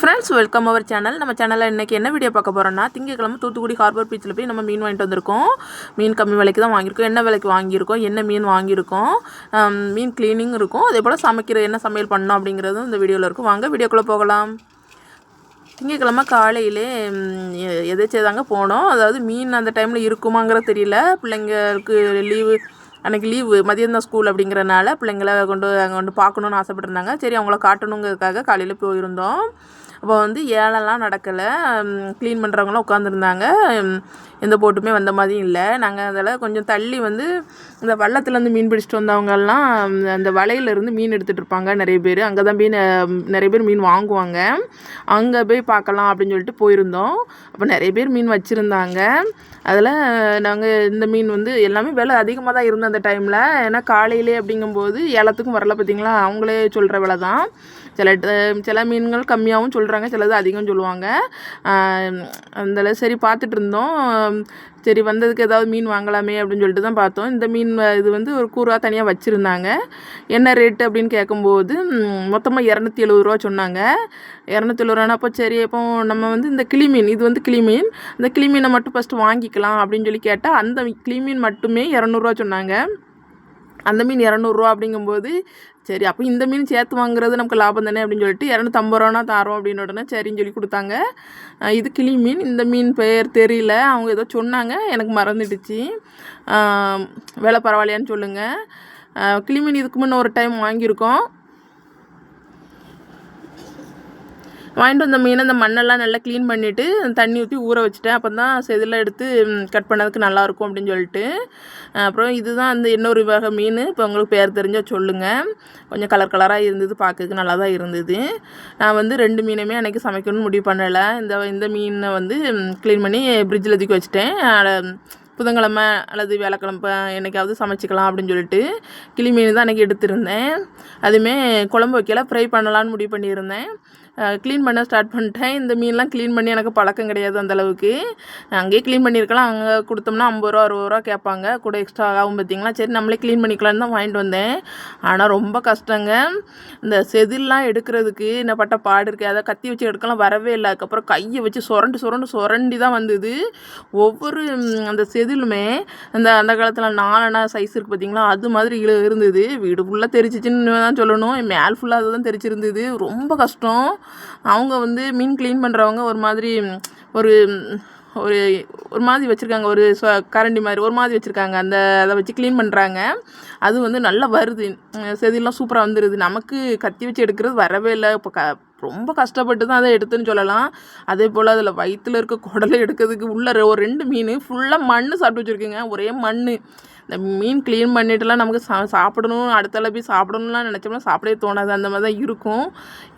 Friends welcome our channel நம்ம சேனலில் இன்றைக்கி என்ன வீடியோ பார்க்க போகிறோம்னா திங்கக்கிழமை தூத்துக்குடி ஹார்பர் பீச்சில் போய் நம்ம மீன் வாங்கிட்டு வந்திருக்கோம். மீன் கம்மி விலைக்கு தான் வாங்கியிருக்கோம். என்ன விலைக்கு வாங்கியிருக்கோம்? என்ன மீன் வாங்கியிருக்கோம்? மீன் க்ளீனிங் இருக்கும். அதே போல் சமைக்கிற என்ன சமையல் பண்ணோம் அப்படிங்கிறதும் இந்த வீடியோவில் இருக்கும். வாங்க வீடியோக்குள்ளே போகலாம். திங்கக்கிழமை காலையிலே எதேச்சேதாங்க எ- தாங்க போனோம்? அதாவது மீன் அந்த டைமில் இருக்குமாங்கிறது தெரியல. பிள்ளைங்களுக்கு லீவு அன்றைக்கி லீவு மதியம் தான் ஸ்கூல் அப்படிங்கிறனால பிள்ளைங்கள கொண்டு அங்கே கொண்டு பார்க்கணுன்னு ஆசைப்பட்டிருந்தாங்க. சரி அவங்கள காட்டணுங்கிறதுக்காக காலையில் போயிருந்தோம். அப்போ வந்து ஏலம்லாம் நடக்கலை. க்ளீன் பண்ணுறவங்களாம் உட்காந்துருந்தாங்க எந்த போட்டுமே வந்த மாதிரியும் இல்லை. நாங்கள் அதில் கொஞ்சம் தள்ளி வந்து இந்த வள்ளத்துலேருந்து மீன் பிடிச்சிட்டு வந்தவங்கெல்லாம் அந்த வலையிலேருந்து மீன் எடுத்துகிட்டு இருப்பாங்க நிறைய பேர். அங்கே தான் மீன் நிறைய பேர் மீன் வாங்குவாங்க. அங்கே போய் பார்க்கலாம் அப்படின்னு சொல்லிட்டு போயிருந்தோம். அப்போ நிறைய பேர் மீன் வச்சுருந்தாங்க. அதில் நாங்கள் இந்த மீன் வந்து எல்லாமே விலை அதிகமாக தான் இருந்தோம் அந்த டைமில் ஏன்னா காலையிலே அப்படிங்கும்போது ஏலத்துக்கும் வரல பார்த்தீங்களா அவங்களே சொல்கிற விலை தான் சில சில மீன்கள் கம்மியாகவும் சொல்கிற சொல்கிறாங்க சிலது அதிகம் சொல்லுவாங்க. அதில் சரி பார்த்துட்டு இருந்தோம். சரி வந்ததுக்கு ஏதாவது மீன் வாங்கலாமே அப்படின்னு சொல்லிட்டு தான் பார்த்தோம். இந்த மீன் இது வந்து ஒரு கூறாக தனியாக வச்சுருந்தாங்க. என்ன ரேட்டு அப்படின்னு கேட்கும்போது மொத்தமாக இரநூத்தி எழுபது ரூபா சொன்னாங்க. இரநூத்தி எழுபது ரூபானா அப்போ சரி இப்போ நம்ம வந்து இந்த கிளி மீன் இது வந்து கிளி மீன். இந்த கிளி மீனை மட்டும் ஃபஸ்ட்டு வாங்கிக்கலாம் அப்படின்னு சொல்லி கேட்டால் அந்த கிளி மீன் மட்டுமே இரநூறுவா சொன்னாங்க. அந்த மீன் இரநூறுவா அப்படிங்கும்போது சரி அப்போ இந்த மீன் சேர்த்து வாங்குறது நமக்கு லாபம் தானே அப்படின்னு சொல்லிட்டு இரநூத்தம்பது ரூபானா தாரோம் அப்படின்னு உடனே சரின்னு சொல்லி கொடுத்தாங்க. இது கிளி மீன். இந்த மீன் பெயர் தெரியல. அவங்க ஏதோ சொன்னாங்க. எனக்கு மறந்துடுச்சு. வேலை விலை பரவாயில்லையான்னு சொல்லுங்கள் கிளி மீன் இதுக்கு முன்னே ஒரு டைம் வாங்கியிருக்கோம். வாங்கிட்டு வந்த மீனை அந்த மண்ணெல்லாம் நல்லா க்ளீன் பண்ணிவிட்டு தண்ணி ஊற்றி ஊற வச்சுட்டேன். அப்போ தான் செதில் எடுத்து கட் பண்ணதுக்கு நல்லாயிருக்கும் அப்படின்னு சொல்லிட்டு. அப்புறம் இதுதான் அந்த இன்னொரு வகை மீன். இப்போ உங்களுக்கு பேர் தெரிஞ்சால் சொல்லுங்கள் கொஞ்சம் கலர் கலராக இருந்தது பார்க்கறதுக்கு நல்லா தான் இருந்தது. நான் வந்து ரெண்டு மீனுமே அன்றைக்கி சமைக்கணும்னு முடிவு பண்ணலை. இந்த இந்த மீனை வந்து க்ளீன் பண்ணி ஃப்ரிட்ஜில் தூக்கி வச்சுட்டேன். அட- புதன்கிழமை அல்லது வேலைக்கிழமை என்னைக்காவது சமைச்சிக்கலாம் அப்படின்னு சொல்லிட்டு கிளி மீன் தான் அன்றைக்கி எடுத்திருந்தேன். அதுவுமே குழம்பு வைக்கல ஃப்ரை பண்ணலான்னு முடிவு பண்ணியிருந்தேன். க்ளீன் பண்ண ஸ்டார்ட் பண்ணிட்டேன். இந்த மீன்லாம் க்ளீன் பண்ணி எனக்கு பழக்கம் கிடையாது அந்தளவுக்கு அங்கேயே க்ளீன் பண்ணியிருக்கலாம் அங்கே கொடுத்தோம்னா ஐம்பது ரூபா அறுபது ரூபா கேட்பாங்க. கூட எக்ஸ்ட்ரா ஆகும் பார்த்தீங்களா? சரி நம்மளே க்ளீன் பண்ணிக்கலான்னு தான் வாங்கிட்டு வந்தேன். ஆனால் ரொம்ப கஷ்டங்க. இந்த செதில்லாம் எடுக்கிறதுக்கு என்ன பட்ட பாடு இருக்குது அதை கத்தி வச்சு எடுக்கலாம் வரவே இல்லை. அதுக்கப்புறம் கையை வச்சு சுரண்டு சுரண்டு சுரண்டி தான் வந்தது. ஒவ்வொரு அந்த செதிலுமே அந்த அந்த காலத்தில் நாலனா சைஸ் இருக்குது பார்த்தீங்களா? அது மாதிரி இருந்தது. வீடு ஃபுல்லாக தெரிச்சிச்சின்னு தான் சொல்லணும். மேல் ஃபுல்லாக அதுதான் தெரிச்சிருந்தது ரொம்ப கஷ்டம். அவங்க வந்து மீன் க்ளீன் பண்ணுறவங்க ஒரு மாதிரி ஒரு ஒரு ஒரு மாதிரி வச்சுருக்காங்க. ஒரு சொ- கரண்டி மாதிரி ஒரு மாதிரி வச்சுருக்காங்க. அந்த அதை வச்சு க்ளீன் பண்ணுறாங்க அது வந்து நல்லா வருது. செதிலாம் சூப்பராக வந்துடுது நமக்கு கத்தி வச்சு எடுக்கிறது வரவே இல்லை. இப்போ க ரொம்ப கஷ்டப்பட்டு தான் அதை எடுத்துன்னு சொல்லலாம். அதே போல் அதில் வயிற்றில் இருக்க குடலை எடுக்கிறதுக்கு உள்ள ஒரு ரெண்டு மீன் ஃபுல்லாக மண் சாப்பிட்டு வச்சுருக்குங்க. ஒரே மண் இந்த மீன் க்ளீன் பண்ணிட்டுலாம் நமக்கு சா சாப்பிடணும் அடுத்தால போய் சாப்பிடணும்லாம் நினச்சோம்னா சாப்பிடவே தோணாது. அந்த மாதிரி தான் இருக்கும்.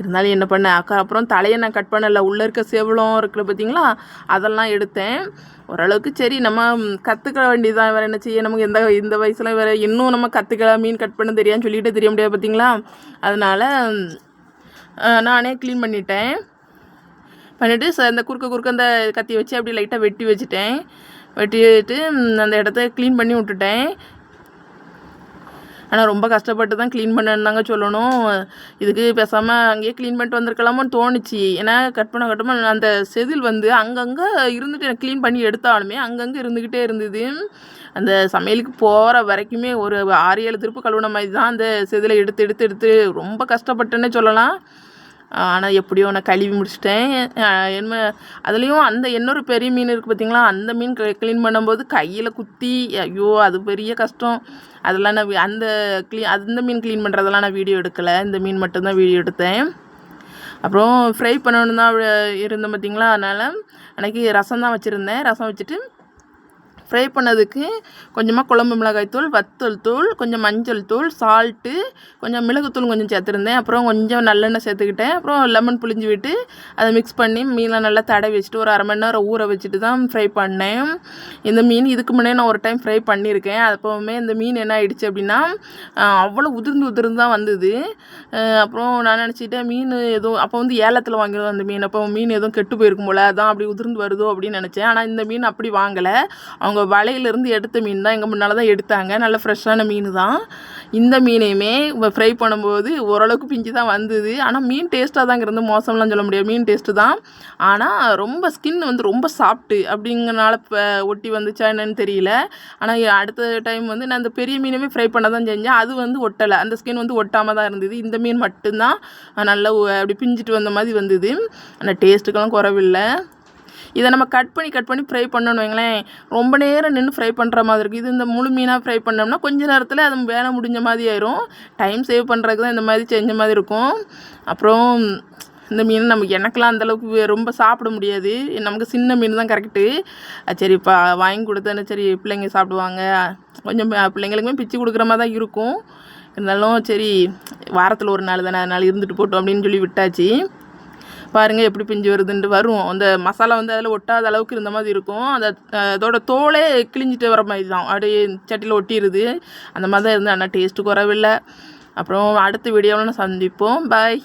இருந்தாலும் என்ன பண்ண அக்கா அப்புறம் தலையை நான் கட் பண்ணல. உள்ளே இருக்க சேவலம் இருக்குல்ல பார்த்தீங்களா அதெல்லாம் எடுத்தேன். ஓரளவுக்கு சரி நம்ம கற்றுக்க வேண்டியதான் வேறு என்ன செய்ய? நமக்கு எந்த இந்த வயசில் வேறு இன்னும் நம்ம கற்றுக்கலாம் மீன் கட் பண்ண தெரியான்னு சொல்லிட்டு தெரிய முடியாது பார்த்தீங்களா அதனால் நானே க்ளீன் பண்ணிட்டேன். பண்ணிவிட்டு அந்த குறுக்க குறுக்க அந்த கத்தி வச்சு அப்படியே லைட்டாக வெட்டி வச்சுட்டேன். வெட்டிட்டு அந்த இடத்த க்ளீன் பண்ணி விட்டுட்டேன். ஆனால் ரொம்ப கஷ்டப்பட்டு தான் க்ளீன் பண்ணேன்னு தாங்க சொல்லணும். இதுக்கு பேசாமல் அங்கேயே க்ளீன் பண்ணிட்டு வந்திருக்கலாமான்னு தோணுச்சு. ஏன்னா கட் பண்ண கட்டமாக அந்த செதில் வந்து அங்கங்கே இருந்துட்டு எனக்கு க்ளீன் பண்ணி எடுத்தாலுமே அங்கங்கே இருந்துக்கிட்டே இருந்தது. அந்த சமையலுக்கு போகிற வரைக்குமே ஒரு ஆறு ஏழு திருப்பு கழுவுன மாதிரி தான் அந்த செதிலை எடுத்து எடுத்து எடுத்து ரொம்ப கஷ்டப்பட்டேன்னே சொல்லலாம். ஆனால் எப்படியோ நான் கழுவி முடிச்சிட்டேன். என்ன அதுலேயும் அந்த இன்னொரு பெரிய மீன் இருக்குது பார்த்தீங்களா அந்த மீன் க்ளீன் பண்ணும்போது கையில் குத்தி ஐயோ அது பெரிய கஷ்டம். அதெல்லாம் நான் அந்த க்ளீ அந்த மீன் க்ளீன் பண்ணுறதெல்லாம் நான் வீடியோ எடுக்கலை. இந்த மீன் மட்டும்தான் வீடியோ எடுத்தேன். அப்புறம் ஃப்ரை பண்ணணும் தான் இருந்தேன் பார்த்திங்களா அதனால் அன்றைக்கி ரசம் தான் வச்சுருந்தேன். ரசம் வச்சுட்டு ஃப்ரை பண்ணதுக்கு கொஞ்சமாக குழம்பு மிளகாய் தூள் வத்தல் தூள் கொஞ்சம் மஞ்சள் தூள் சால்ட்டு கொஞ்சம் மிளகுத்தூள் கொஞ்சம் சேர்த்துருந்தேன். அப்புறம் கொஞ்சம் நல்லெண்ணெய் சேர்த்துக்கிட்டேன். அப்புறம் லெமன் புளிஞ்சு விட்டு அதை மிக்ஸ் பண்ணி மீனை நல்லா தடவி வச்சுட்டு ஒரு அரை மணி நேரம் ஊற வச்சுட்டு தான் ஃப்ரை பண்ணேன். இந்த மீன் இதுக்கு முன்னே நான் ஒரு டைம் ஃப்ரை பண்ணியிருக்கேன். அப்போவுமே இந்த மீன் என்ன ஆயிடுச்சு அப்படின்னா அவ்வளோ உதிர்ந்து உதிர்ந்து தான் வந்தது. அப்புறம் நான் நினச்சிட்டேன் மீன் எதுவும் அப்போ வந்து ஏலத்தில் வாங்கிடுவோம் அந்த மீன். அப்போ மீன் எதுவும் கெட்டு போயிருக்கும் போல அதான் அப்படி உதிர்ந்து வருதோ அப்படின்னு நினச்சேன். ஆனால் இந்த மீன் அப்படி வாங்கலை. அவங்க அவங்க வலையிலேருந்து எடுத்த மீன் தான். எங்கள் முன்னால் தான் எடுத்தாங்க. நல்ல ஃப்ரெஷ்ஷான மீன் தான் இந்த மீனையுமே ஃப்ரை பண்ணும்போது ஓரளவுக்கு பிஞ்சு தான் வந்தது. ஆனால் மீன் டேஸ்ட்டாக தாங்க இருந்து மோசம்லாம் சொல்ல முடியாது. மீன் டேஸ்ட்டு தான். ஆனால் ரொம்ப ஸ்கின் வந்து ரொம்ப சாஃப்ட்டு அப்படிங்கிறனால இப்போ ஒட்டி வந்துச்சா என்னன்னு தெரியல. ஆனால் அடுத்த டைம் வந்து நான் அந்த பெரிய மீனுமே ஃப்ரை பண்ண தான் செஞ்சேன். அது வந்து ஒட்டலை. அந்த ஸ்கின் வந்து ஒட்டாமல் தான் இருந்தது. இந்த மீன் மட்டும்தான். நல்லா அப்படி பிஞ்சிட்டு வந்த மாதிரி வந்தது. ஆனால் டேஸ்ட்டுக்கெல்லாம் குறவில்லை. இதை நம்ம கட் பண்ணி கட் பண்ணி ஃப்ரை பண்ணணும் வைங்களேன். ரொம்ப நேரம் நின்று ஃப்ரை பண்ணுற மாதிரி இருக்குது இது இந்த முழு மீனாக ஃப்ரை பண்ணோம்னா கொஞ்ச நேரத்தில் அது வேலை முடிஞ்ச மாதிரி ஆயிரும். டைம் சேவ் பண்ணுறதுக்கு தான் இந்த மாதிரி செஞ்ச மாதிரி இருக்கும். அப்புறம் இந்த மீன் நமக்கு எனக்கெல்லாம் அந்தளவுக்கு ரொம்ப சாப்பிட முடியாது. நமக்கு சின்ன மீன் தான் கரெக்டு சரி இப்போ வாங்கி கொடுத்தேன்னு சரி பிள்ளைங்க சாப்பிடுவாங்க. கொஞ்சம் பிள்ளைங்களுக்குமே பிச்சு கொடுக்குற மாதிரி தான் இருக்கும். இருந்தாலும் சரி வாரத்தில் ஒரு நாள் தானே அதனால் இருந்துட்டு போட்டோம் அப்படின்னு சொல்லி விட்டாச்சு. பாருங்கள் எப்படி பிஞ்சு வருதுன்ட்டு வரும். அந்த மசாலா வந்து அதில் ஒட்டாத அளவுக்கு இருந்த மாதிரி இருக்கும். அந்த அதோட தோலே கிழிஞ்சிட்டு வர மாதிரி தான். அப்படியே சட்டியில் ஒட்டிடுது அந்த மாதிரி தான் இருந்தது. ஆனால் டேஸ்ட்டு குறவில்லை. அப்புறம் அடுத்த வீடியோவில் சந்திப்போம். பாய்